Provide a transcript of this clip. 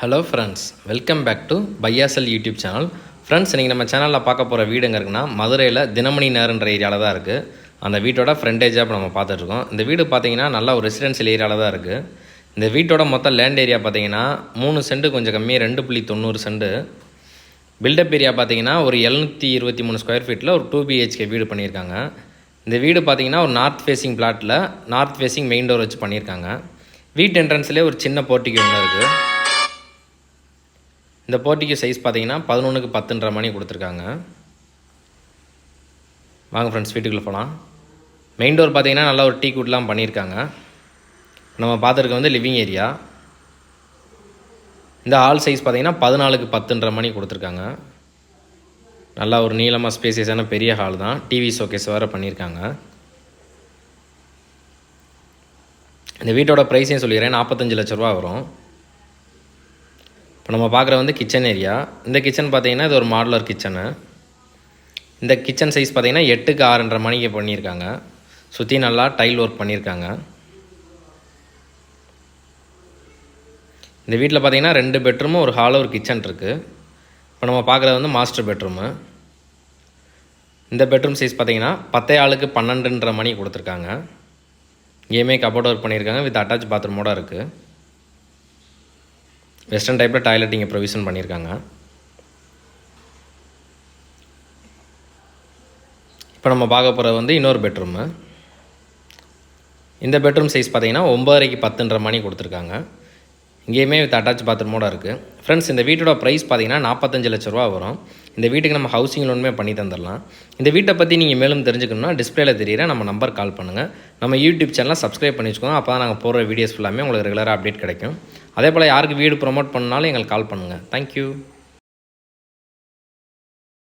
Hello friends welcome back to பையாசல் YouTube channel friends நீங்கள் நம்ம சேனலில் பார்க்க போகிற வீடு எங்கே இருக்குன்னா மதுரையில் தினமணி நேருன்ற ஏரியாவில் தான் இருக்குது அந்த வீட்டோட ஃப்ரண்டேஜாக இப்போ நம்ம பார்த்துட்ருக்கோம் இந்த வீடு பார்த்தீங்கன்னா நல்ல ஒரு ரெசிடென்ஷியல் ஏரியாவில் தான் இருக்குது இந்த வீட்டோட மொத்த லேண்ட் ஏரியா பார்த்தீங்கன்னா மூணு செண்டு கொஞ்சம் கம்மி ரெண்டு புள்ளி தொண்ணூறு செண்டு பில்டப் ஏரியா பார்த்தீங்கன்னா ஒரு எழுநூற்றி இருபத்தி மூணு ஸ்கொயர் ஃபீட்டில் ஒரு டூ பிஹெச்கே வீடு பண்ணியிருக்காங்க. இந்த வீடு பார்த்தீங்கன்னா ஒரு நார்த் ஃபேஸிங் பிளாட்டில் நார்த் ஃபேஸிங் மெயின் டோர் வச்சு பண்ணியிருக்காங்க. வீட்டு என்ட்ரன்ஸ்லேயே ஒரு சின்ன போர்ட்டிக்கு ஒன்று இருக்குது இந்த போர்ட்டிக்கு சைஸ் பார்த்தீங்கன்னா பதினொன்றுக்கு பத்துன்ற மணி கொடுத்துருக்காங்க. வாங்க ஃப்ரெண்ட்ஸ் வீட்டுக்குள்ளே போகலாம் மெயின் டோர் பார்த்தீங்கன்னா நல்லா ஒரு டீ குட்லாம் பண்ணியிருக்காங்க. நம்ம பார்த்துருக்க வந்து லிவிங் ஏரியா இந்த ஹால் சைஸ் பார்த்தீங்கன்னா பதினாலுக்கு பத்துன்ற மணி கொடுத்துருக்காங்க. நல்லா ஒரு நீளமாக ஸ்பேசியஸான பெரிய ஹால் தான். டிவி ஷோகேஸ் வேறு பண்ணியிருக்காங்க. இந்த வீட்டோட ப்ரைஸையும் சொல்லிடுறேன். நாற்பத்தஞ்சு லட்ச ரூபா வரும். இப்போ நம்ம பார்க்குற வந்து கிச்சன் ஏரியா இந்த கிச்சன் பார்த்தீங்கன்னா இது ஒரு மாடுலர் கிச்சனு இந்த கிச்சன் சைஸ் பார்த்தீங்கன்னா எட்டுக்கு ஆறுன்ற மணிக்கு பண்ணியிருக்காங்க. சுற்றி நல்லா டைல் ஒர்க் பண்ணியிருக்காங்க. இந்த வீட்டில் பார்த்தீங்கன்னா ரெண்டு பெட்ரூமும் ஒரு ஹாலும் ஒரு கிச்சன் இருக்குது இப்போ நம்ம பார்க்குறது வந்து மாஸ்டர் பெட்ரூமு இந்த பெட்ரூம் சைஸ் பார்த்தீங்கன்னா பத்தே ஆளுக்கு பன்னெண்டுன்ற மணி கொடுத்துருக்காங்க. இங்கேயுமே கபோர்ட் ஒர்க் பண்ணியிருக்காங்க வித் அட்டாச் பாத்ரூமோட இருக்குது வெஸ்டர்ன் டைப்பில் டாய்லெட் இங்கே ப்ரொவிஷன் பண்ணியிருக்காங்க இப்போ நம்ம பார்க்க போகிறது வந்து இன்னொரு பெட்ரூமு இந்த பெட்ரூம் சைஸ் பார்த்தீங்கன்னா ஒம்பதரைக்கு பத்துன்ற மணி கொடுத்துருக்காங்க. இங்கேயுமே வித் அட்டாச் பாத்ரூமோட இருக்குது ஃப்ரெண்ட்ஸ் இந்த வீட்டோட ப்ரைஸ் பார்த்தீங்கன்னா நாற்பத்தஞ்சு லட்ச ரூபா வரும். இந்த வீட்டுக்கு நம்ம ஹவுசிங் லோனுமே பண்ணி தந்துடலாம் இந்த வீட்டை பற்றி நீங்கள் மேலும் தெரிஞ்சுக்கணும்னா டிஸ்பிளேல தெரியிற நம்ம நம்பர் கால் பண்ணுங்கள் நம்ம யூடியூப் சேனலை சப்ஸ்கிரைப் பண்ணி வச்சுக்கோங்க. அப்போ தான் நாங்கள் போடுற வீடியோஸ் ஃபுல்லாமே உங்களுக்கு ரெகுலராக அப்டேட் கிடைக்கும். அதே போல் யாருக்கு வீடு ப்ரொமோட் பண்ணாலும் எங்களுக்கு கால் பண்ணுங்கள் தேங்க்யூ